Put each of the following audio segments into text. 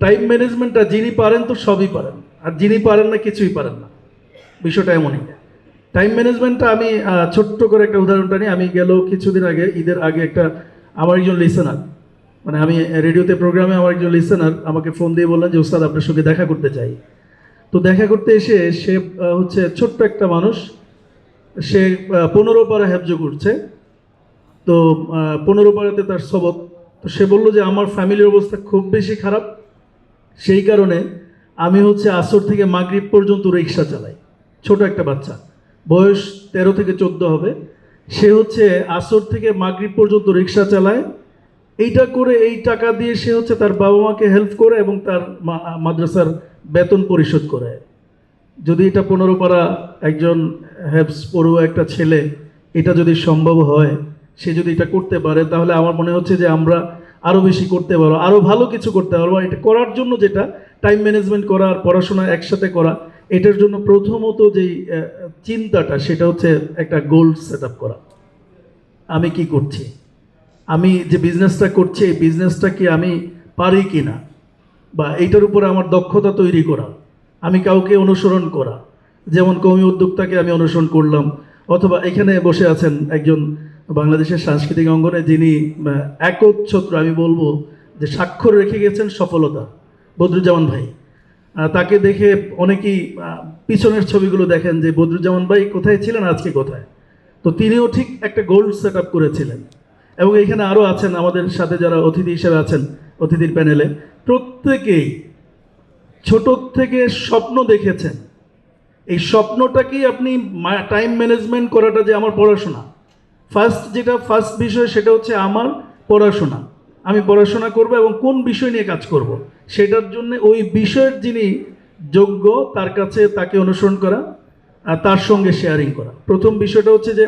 Time ম্যানেজমেন্টটা যিনি পারেন তো সবই পারেন। আর যিনি পারেন না, কিছুই পারেন না। বিষয়টা এমনই। টাইম ম্যানেজমেন্টটা আমি ছোট্ট করে একটা উদাহরণটা নিই। আমি গেল কিছুদিন আগে, ঈদের আগে একটা আমার একজন লিসেনার মানে আমি রেডিওতে, প্রোগ্রামে আমার একজন লিসেনার আমাকে ফোন দিয়ে বললেন যে, ওস্তাদ, আপনার সঙ্গে দেখা করতে চাই। তো দেখা করতে এসে সে হচ্ছে ছোট্ট একটা মানুষ। সে পনেরো পারা হ্যাবজ করছে। তো পনেরো পারাতে তার সবক তো সে বলল যে, আমার ফ্যামিলির অবস্থা খুব বেশি খারাপ। সেই কারণে আমি হচ্ছে আসর থেকে মাগরিব পর্যন্ত রিক্সা চালাই। ছোট একটা বাচ্চা। বয়স তেরো থেকে চোদ্দ হবে। সে হচ্ছে আসর থেকে মাগরিব পর্যন্ত রিক্সা চালায়। এইটা করে এই টাকা দিয়ে সে হচ্ছে তার বাবা মাকে হেল্প করে এবং তার মাদ্রাসার বেতন পরিশোধ করে। যদি এটা পনেরো পারা একজন হ্যাপস পড়ুয়া একটা ছেলে, এটা যদি সম্ভব হয়, সে যদি এটা করতে পারে, তাহলে আমার মনে হচ্ছে যে আমরা আরও বেশি করতে পারো আরও ভালো কিছু করতে পারো। এটা করার জন্য যেটা টাইম ম্যানেজমেন্ট করা আর পড়াশোনা একসাথে করা, এটার জন্য প্রথমত যেই চিন্তাটা, সেটা হচ্ছে একটা গোল সেট করা। আমি কি করছি? আমি যে বিজনেসটা করছি, এই বিজনেসটা কি আমি পারি কি না বা এইটার উপরে আমার দক্ষতা তৈরি করা। আমি কাউকে অনুসরণ করা। যেমন কমি উদ্যোক্তাকে আমি অনুসরণ করলাম, অথবা এখানে বসে আছেন একজন বাংলাদেশের সাংস্কৃতিক অঙ্গনে যিনি একচ্ছত্র, আমি বলব যে স্বাক্ষর রেখে গেছেন সফলতা, বদরুজ্জামান ভাই। তাকে দেখে অনেকেই পিছনের ছবিগুলো দেখেন যে বদরুজ্জামান ভাই কোথায় ছিলেন, আজকে কোথায়। তো তিনিও ঠিক একটা গোল্ড সেট আপ করেছিলেন। এবং এখানে আরও আছেন আমাদের সাথে যারা অতিথি হিসেবে আছেন, অতিথির প্যানেলে, প্রত্যেকেই ছোট থেকে স্বপ্ন দেখেছেন। এই স্বপ্নটাকেই আপনি টাইম ম্যানেজমেন্ট করাটা যে আমার পড়াশোনা ফার্স্ট যেটা ফার্স্ট বিষয় সেটা হচ্ছে আমার পড়াশোনা। আমি পড়াশোনা করব এবং কোন বিষয় নিয়ে কাজ করব? সেটার জন্য ওই বিষয়ের যিনি যোগ্য, তার কাছে তাকে অনুসরণ করা আর তার সঙ্গে শেয়ারিং করা। প্রথম বিষয়টা হচ্ছে যে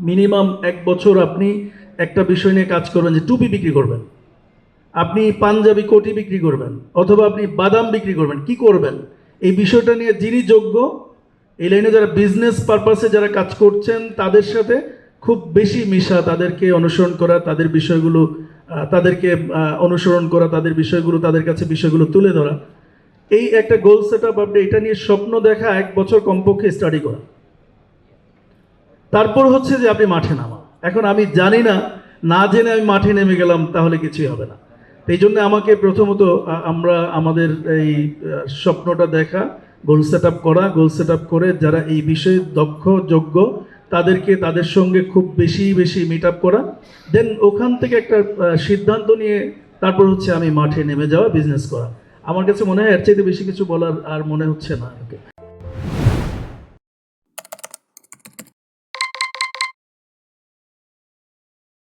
মিনিমাম এক বছর আপনি একটা বিষয় নিয়ে কাজ করবেন যে টুপি বিক্রি করবেন। আপনি পাঞ্জাবি, কোটি বিক্রি করবেন অথবা আপনি বাদাম বিক্রি করবেন, কি করবেন? এই বিষয়টা নিয়ে যিনি যোগ্য, এই লাইনে যারা বিজনেস পারপাসে যারা কাজ করছেন, তাদের সাথে খুব বেশি মিশা তাদেরকে অনুসরণ করা, তাদের বিষয়গুলো তাদেরকে অনুসরণ করা, তাদের বিষয়গুলো, তাদের কাছে বিষয়গুলো তুলে ধরা। এই একটা গোল সেট আপ আপনি এটা নিয়ে স্বপ্ন দেখা এক বছর কমপক্ষে স্টাডি করা। তারপর হচ্ছে যে আপনি মাঠে নামা এখন আমি জানি না না জেনে আমি মাঠে নেমে গেলাম, তাহলে কিছুই হবে না। এই জন্য আমাকে প্রথমত আমরা আমাদের এই স্বপ্নটা দেখা গোল সেট আপ করা গোল সেট আপ করে যারা এই বিষয়ে দক্ষ, যোগ্য তাদেরকে তাদের সঙ্গে খুব বেশি বেশি মিট আপ করা। দেন ওখান থেকে একটা সিদ্ধান্ত নিয়ে তারপর হচ্ছে আমি মাঠে নেমে যাওয়া বিজনেস করা। আমার কাছে মনে হয় এর চাইতে বেশি কিছু বলার আর মনে হচ্ছে না